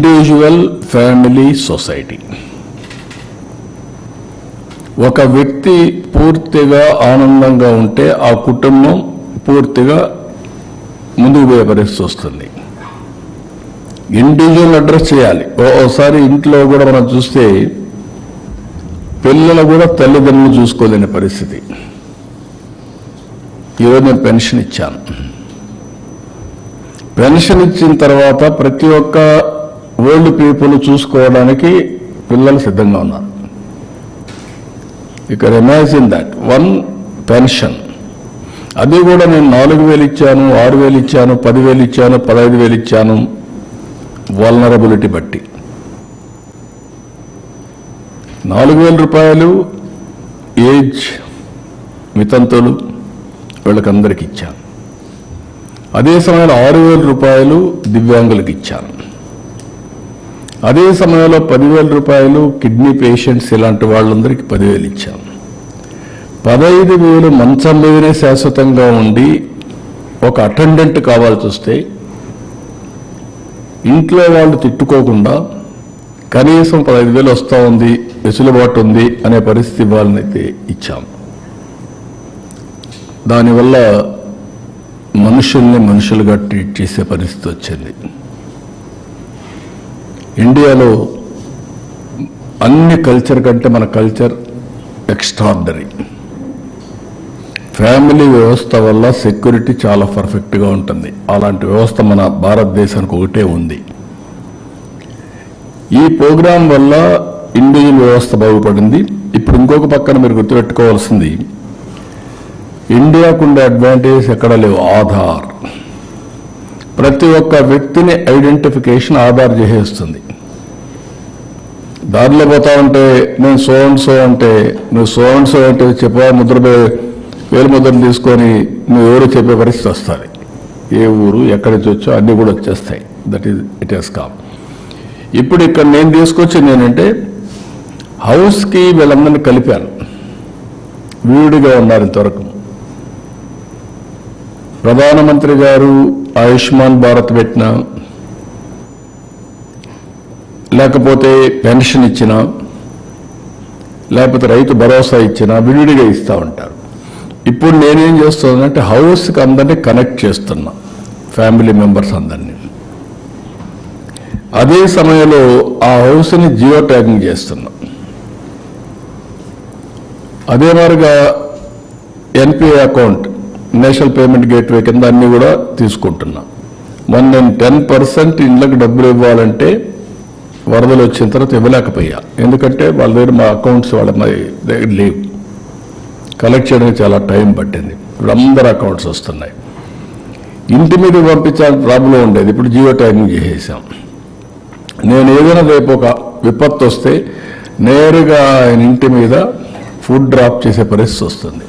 Individual family society ఒక వ్యక్తి పూర్తిగా ఆనందంగా ఉంటే ఆ కుటుంబం పూర్తిగా ముందుకు పోయే పరిస్థితి వస్తుంది. ఇండివిజువల్ అడ్రస్ చేయాలి. ఒక్కోసారి ఓసారి ఇంట్లో కూడా మనం చూస్తే పిల్లలు కూడా తల్లిదండ్రులు చూసుకోలేని పరిస్థితి. ఈరోజు నేను పెన్షన్ ఇచ్చాను. పెన్షన్ ఇచ్చిన తర్వాత ప్రతి ఒక్క ఓల్డ్ పీపుల్ చూసుకోవడానికి పిల్లలు సిద్ధంగా ఉన్నారు. ఇక్కడ ఇమాజిన్ దట్ వన్ పెన్షన్ అది కూడా నేను నాలుగు వేలు ఇచ్చాను ఆరు వేలు ఇచ్చాను పదివేలు ఇచ్చాను పదహైదు వేలు ఇచ్చాను. వల్నరబిలిటీ బట్టి. నాలుగు వేల రూపాయలు ఏజ్ మితంతులు వీళ్ళకందరికి ఇచ్చాను. అదే సమయంలో ఆరు వేల రూపాయలు దివ్యాంగులకు ఇచ్చాను. అదే సమయంలో పదివేల రూపాయలు కిడ్నీ పేషెంట్స్ ఇలాంటి వాళ్ళందరికీ పదివేలు ఇచ్చాం. పదహైదు వేలు మంచం మీదనే శాశ్వతంగా ఉండి ఒక అటెండెంట్ కావాల్సి వస్తే ఇంట్లో వాళ్ళు తిట్టుకోకుండా కనీసం పదహైదు వేలు వస్తూ ఉంది వెసులుబాటు ఉంది అనే పరిస్థితి వాళ్ళనైతే ఇచ్చాం. దానివల్ల మనుషుల్ని మనుషులుగా ట్రీట్ చేసే పరిస్థితి వచ్చింది. ఇండియాలో అన్ని కల్చర్ కంటే మన కల్చర్ ఎక్స్ట్రాడినరీ ఫ్యామిలీ వ్యవస్థ వల్ల సెక్యూరిటీ చాలా పర్ఫెక్ట్గా ఉంటుంది. అలాంటి వ్యవస్థ మన భారతదేశానికి ఒకటే ఉంది. ఈ ప్రోగ్రాం వల్ల ఇండియన్ వ్యవస్థ బాగుపడింది ఇప్పుడు ఇంకొక పక్కన మీరు గుర్తుపెట్టుకోవాల్సింది ఇండియాకు ఉండే అడ్వాంటేజ్ ఎక్కడ లేవు? ఆధార్. ప్రతి ఒక్క వ్యక్తిని ఐడెంటిఫికేషన్ ఆధార్ చేసేస్తుంది. దారిలో పోతా ఉంటే నేను సో అండ్ సో అంటే నువ్వు సో అండ్ సో అంటే చెప్పా ముద్ర పే- వేలు ముద్రను తీసుకొని నువ్వు ఎవరు చెప్పే పరిస్థితి వస్తుంది. ఏ ఊరు ఎక్కడి నుంచి వచ్చో అన్నీ కూడా వచ్చేస్తాయి. That is it Hess com ఇప్పుడు ఇక్కడ నేను తీసుకొచ్చింది ఏంటంటే హౌస్కి వీళ్ళందరినీ కలిపాను. వీడిగా ఉన్నారు ఇంతవరకు. ప్రధానమంత్రి గారు ఆయుష్మాన్ భారత్ పెట్టిన లేకపోతే పెన్షన్ ఇచ్చిన లేకపోతే రైతు భరోసా ఇచ్చిన విడివిడిగా ఇస్తూ ఉంటారు. ఇప్పుడు నేనేం చేస్తున్నానంటే హౌస్కి అందరినీ కనెక్ట్ చేస్తున్నా ఫ్యామిలీ మెంబర్స్ అందరినీ. అదే సమయంలో ఆ హౌస్ని జియో ట్యాగింగ్ చేస్తున్నా. అదే మారుగా NPI account national payment gateway కింద అన్ని కూడా తీసుకుంటున్నా. మొన్న నేను టెన్ పర్సెంట్ ఇండ్లకు డబ్బులు ఇవ్వాలంటే వరదలు వచ్చిన తర్వాత ఇవ్వలేకపోయా. ఎందుకంటే వాళ్ళ దగ్గర మా అకౌంట్స్ వాళ్ళ మా దగ్గర లేవు. కలెక్ట్ చేయడానికి చాలా టైం పట్టింది. ఇప్పుడు అందరు అకౌంట్స్ వస్తున్నాయి. ఇంటి మీద పంపించాలని ప్రాబ్లం ఉండేది. ఇప్పుడు జియో టైమింగ్ చేసేసాం. నేను ఏదైనా రేపు ఒక విపత్తు వస్తే నేరుగా ఆయన ఇంటి మీద ఫుడ్ డ్రాప్ చేసే పరిస్థితి వస్తుంది.